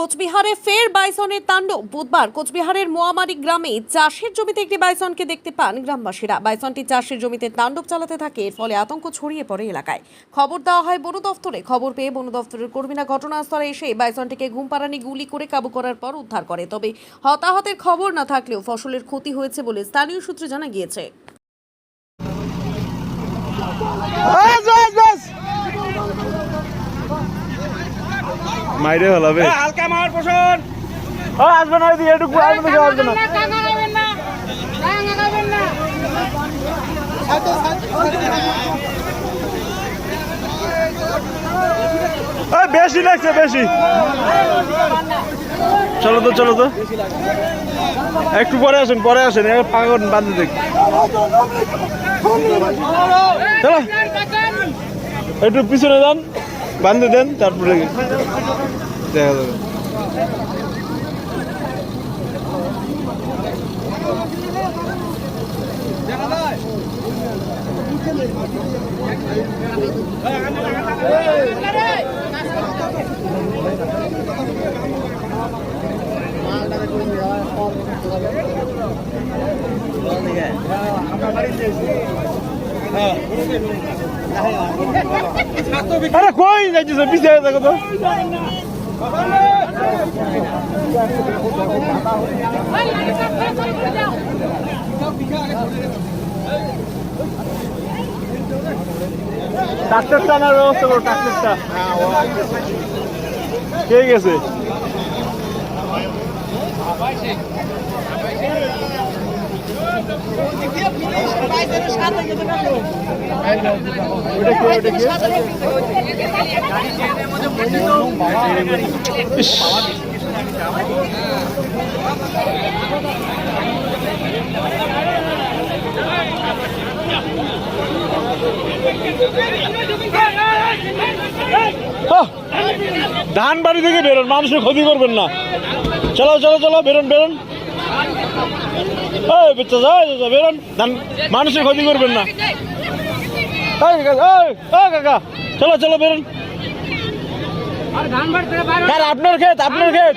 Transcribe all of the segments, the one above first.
কোচবিহারে ফের বাইসনের তাণ্ডব। বুধবার কোচবিহারের মোয়ামারি গ্রামে চাষের জমিতে একটি বাইসনকে দেখতে পান গ্রামবাসীরা। বাইসনটি চাষের জমিতে তাণ্ডব চালাতে থাকে, এর ফলে আতঙ্ক ছড়িয়ে পড়ে এলাকায়। খবর দেওয়া হয় বন দফতরে। খবর পেয়ে বন দফতরের কর্মীরা ঘটনাস্থলে এসে বাইসনটিকে ঘুমপাড়ানি গুলি করে কাবু করার পর উদ্ধার করে। তবে হতাহতের খবর না থাকলেও ফসলের ক্ষতি হয়েছে বলে স্থানীয় সূত্রে জানা গিয়েছে। মাইরে হলাবে হালকা মার পোষণ ও আসবে না এদিকে একটু আসবে না আসবে না। বেশি লাগছে বেশি। চলো তো চলো তো। একটু পরে আসেন পরে আসেন এবার পাগল বাঁধতে দেখ। চলো। একটু পিছনে যান বাঁধতে দেন তারপরে দেখা যাবে। আরে কই যাইতেছে পিছিয়ে দেখো তো ডাক্তারটা আনার ব্যবস্থা করো ডাক্তারটা কে গেছে ধান বাড়ি থেকে বেরোন মানুষের ক্ষতি করবেন না। চলো চলো চলো বেরোন বেরোন। যাও, যাও, বেরোন। ধান মানুষের ক্ষতি করবেন না। কাকা, চলো চলো বেরোন। আপনার ক্ষেত আপনার ক্ষেত।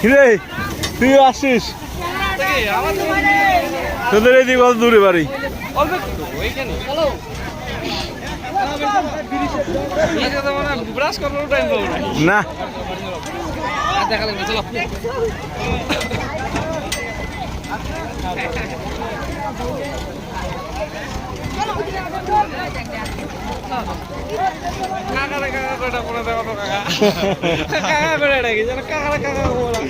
কিরে তুই আসছিস তোদের এদিকে কত দূরে বাড়ি? ব্রাশ করার টাইম পাবো না দেখা লাগবে চলো কাকা রে কাকা করে দেখো তো কাকা কাকা করে এটা কি যেন কাকা রে কাকা বলা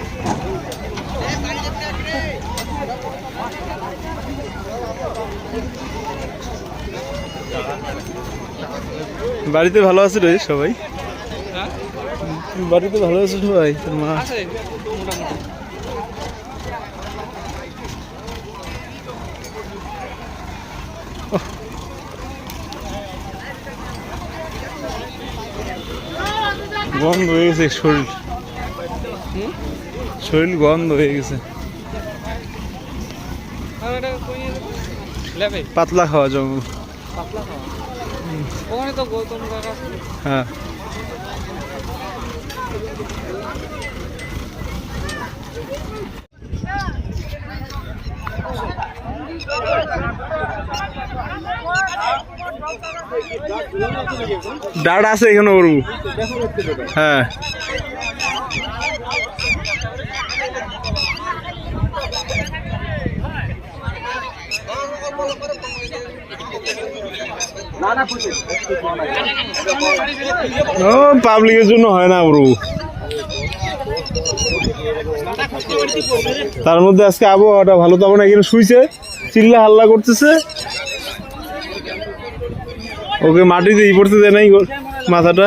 বাড়িতে ভালো আছে রে সবাই? হ্যাঁ বাড়িতে ভালো আছে সবাই? তোর মা? আছে গন্ধ হয়ে গেছে শরীর। শরীর গন্ধ হয়ে গেছে। লেবে? পাতলা খাওয়া জঙ্গল। পাতলা খাওয়া? ওখানে তো গৌতম কাকা। হ্যাঁ। ডাটা আছে এখানে ওর। হ্যাঁ। পাবলিকের জন্য হয় না গরু তার মধ্যে আজকে আবহাওয়াটা ভালো তো তখন এখানে শুইছে, চিল্লা হাল্লা করতেছে। ওকে মাটিতে ই পড়তে দেয় নাই মাথাটা?